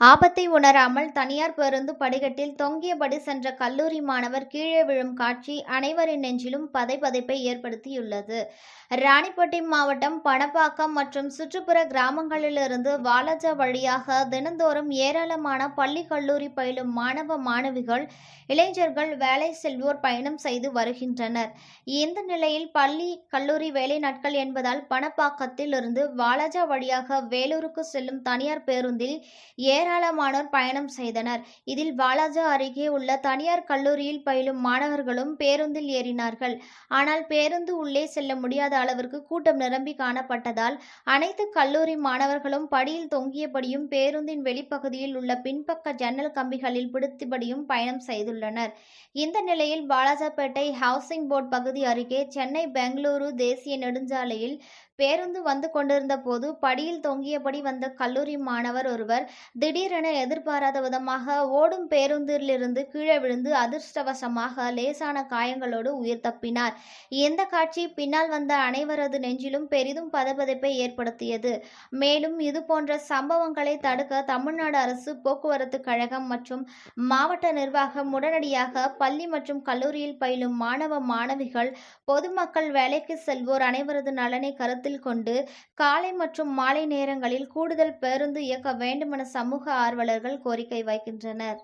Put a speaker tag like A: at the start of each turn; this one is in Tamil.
A: ஆபத்தை உணராமல் தனியார் பேருந்து படிகட்டில் தொங்கியபடி சென்ற கல்லூரி மாணவர் கீழே விழும் காட்சி அனைவரின் நெஞ்சிலும் பதைப்பதைப்பை ஏற்படுத்தியுள்ளது. ராணிப்பட்டி மாவட்டம் பணப்பாக்கம் மற்றும் சுற்றுப்புற கிராமங்களிலிருந்து வாலாஜா வழியாக தினந்தோறும் ஏராளமான பள்ளி கல்லூரி பயிலும் மாணவ மாணவிகள் இளைஞர்கள் வேலை செல்வோர் பயணம் செய்து வருகின்றனர். இந்த நிலையில் பள்ளி கல்லூரி வேலை நாட்கள் என்பதால் பணப்பாக்கத்தில் இருந்து வாலாஜா வழியாக வேலூருக்கு செல்லும் தனியார் பேருந்தில் ஏராளமானோர் பயணம் செய்தனர். இதில் வாலாஜா அருகே உள்ள தனியார் கல்லூரியில் பயிலும் மாணவர்களும் பேருந்தில் ஏறினார்கள். ஆனால் பேருந்து உள்ளே செல்ல முடியாத அளவிற்கு கூட்டம் நிரம்பி காணப்பட்டதால் அனைத்து கல்லூரி மாணவர்களும் படியில் தொங்கியபடியும் பேருந்தின் வெளிப்பகுதியில் உள்ள பின்பக்க ஜன்னல் கம்பிகளில் பிடித்தபடியும் பயணம் செய்துள்ளனர். இந்த நிலையில் வாலாஜாப்பேட்டை ஹவுசிங் போர்டு பகுதி அருகே சென்னை பெங்களூரு தேசிய நெடுஞ்சாலையில் பேருந்து வந்து கொண்டிருந்த போது படியில் தொங்கியபடி வந்த கல்லூரி மாணவர் ஒருவர் திடீரென எதிர்பாராத விதமாக ஓடும் பேருந்திலிருந்து கீழே விழுந்து அதிர்ஷ்டவசமாக லேசான காயங்களோடு உயிர் தப்பினார். இந்த காட்சி பின்னால் வந்த அனைவரது நெஞ்சிலும் பெரிதும் பதபதைப்பை ஏற்படுத்தியது. மேலும் இது போன்ற சம்பவங்களை தடுக்க தமிழ்நாடு அரசு போக்குவரத்து கழகம் மற்றும் மாவட்ட நிர்வாகம் உடனடியாக பள்ளி மற்றும் கல்லூரியில் பயிலும் மாணவ மாணவிகள் பொதுமக்கள் வேலைக்கு செல்வோர் அனைவரது நலனை கருத்தில் கொண்டு காலை மற்றும் மாலை நேரங்களில் கூடுதல் பேருந்து இயக்க வேண்டுமென சமூக ஆர்வலர்கள் கோரிக்கை வைக்கின்றனர்.